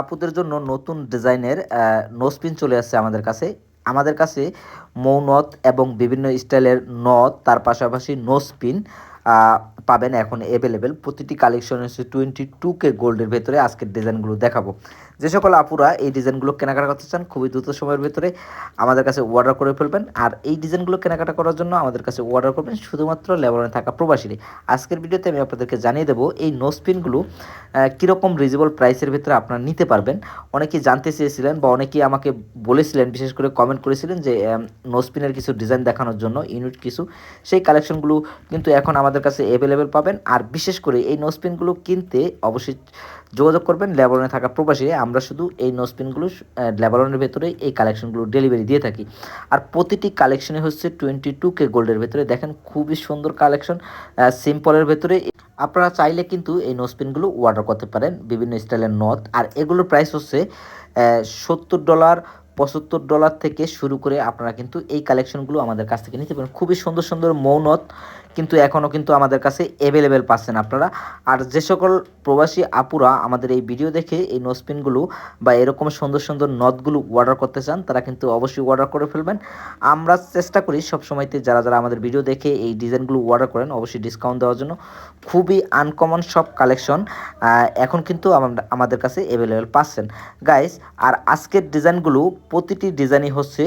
আপুদের জন্য নতুন ডিজাইনের নোসপিন চলে আসছে আমাদের কাছে। আমাদের কাছে মৌনত এবং বিভিন্ন স্টাইলের নথ তার পাশাপাশি নোসপিন পাবেন এখন অ্যাভেলেবেল প্রতিটি কালেকশন হচ্ছে টোয়েন্টি টু কে গোল্ডের ভেতরে আজকের ডিজাইনগুলো দেখাবো। যে সকল আপুরা এই ডিজাইনগুলো কেনাকাটা করতে চান, খুবই দ্রুত সময়ের ভেতরে আমাদের কাছে অর্ডার করে ফেলবেন। আর এই ডিজাইনগুলো কেনাকাটা করার জন্য আমাদের কাছে অর্ডার করবেন শুধুমাত্র লেবারনে থাকা প্রবাসীরই। আজকের ভিডিওতে আমি আপনাদেরকে জানিয়ে দেবো, এই নোসপিনগুলো কীরকম রিজনেবল প্রাইসের ভেতরে আপনারা নিতে পারবেন। অনেকেই জানতে চেয়েছিলেন বা অনেকেই আমাকে বলেছিলেন, বিশেষ করে কমেন্ট করেছিলেন যে নোসপিনের কিছু ডিজাইন দেখানোর জন্য ইউনিট কিছু। সেই কালেকশনগুলো কিন্তু এখন আমাদের কাছে অ্যাভেলেবেল পাবেন। আর বিশেষ করে এই নোসপিনগুলো কিনতে অবশ্যই যোগাযোগ করবেন। লেবারনে থাকা প্রবাসী, আমরা শুধু এই নোসপিনগুলো লেবারনের ভেতরে এই কালেকশনগুলো ডেলিভারি দিয়ে থাকি। আর প্রতিটি কালেকশনে হচ্ছে টোয়েন্টি টু কে গোল্ডের ভেতরে। দেখেন খুবই সুন্দর কালেকশন সিম্পলের ভেতরে। আপনারা চাইলে কিন্তু এই নোসপিনগুলো অর্ডার করতে পারেন বিভিন্ন স্টাইলের নথ। আর এগুলোর প্রাইস হচ্ছে সত্তর ডলার পঁচাত্তর ডলার থেকে শুরু করে আপনারা কিন্তু এই কালেকশনগুলো আমাদের কাছ থেকে নিতে পারেন। খুবই সুন্দর সুন্দর মৌনত কিন্তু এখনও কিন্তু আমাদের কাছে অ্যাভেলেবেল পাচ্ছেন আপনারা। আর যে সকল প্রবাসী আপুরা আমাদের এই ভিডিও দেখে এই নোসপিনগুলো বা এরকম সুন্দর সুন্দর নথগুলো অর্ডার করতে চান, তারা কিন্তু অবশ্যই অর্ডার করে ফেলবেন। আমরা চেষ্টা করি সবসময়তে যারা যারা আমাদের ভিডিও দেখে এই ডিজাইনগুলো অর্ডার করেন, অবশ্যই ডিসকাউন্ট দেওয়ার জন্য। খুবই আনকমন সব কালেকশন এখন কিন্তু আমাদের কাছে অ্যাভেলেবেল পাচ্ছেন। গাইস আর আজকের ডিজাইনগুলো প্রতিটি ডিজাইনই হচ্ছে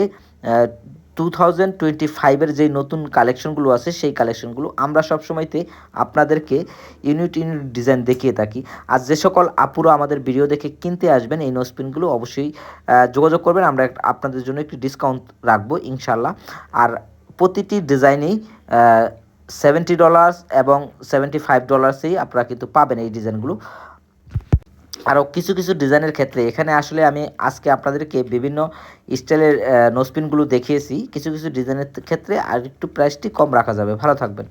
টু থাউজেন্ড টোয়েন্টি ফাইভের যে নতুন কালেকশনগুলো আছে, সেই কালেকশনগুলো আমরা সবসময়তে আপনাদেরকে ইউনিট ইউনিট ডিজাইন দেখিয়ে থাকি। আর যে সকল আপুরো আমাদের ভিডিও দেখে কিনতে আসবেন, এই নোসপিনগুলো অবশ্যই যোগাযোগ করবেন। আমরা আপনাদের জন্য একটি ডিসকাউন্ট রাখব ইনশাল্লাহ আর প্রতিটি ডিজাইনেই সেভেন্টি ডলার্স এবং সেভেন্টি ফাইভ ডলার্সেই আপনারা কিন্তু পাবেন এই ডিজাইনগুলো আরও কিছু কিছু ডিজাইনের ক্ষেত্রে, এখানে আসলে আমি আজকে আপনাদেরকে বিভিন্ন স্টাইলের নোসপিনগুলো দেখিয়েছি। কিছু কিছু ডিজাইনের ক্ষেত্রে আর একটু প্রাইসটি কম রাখা যাবে। ভালো থাকবেন।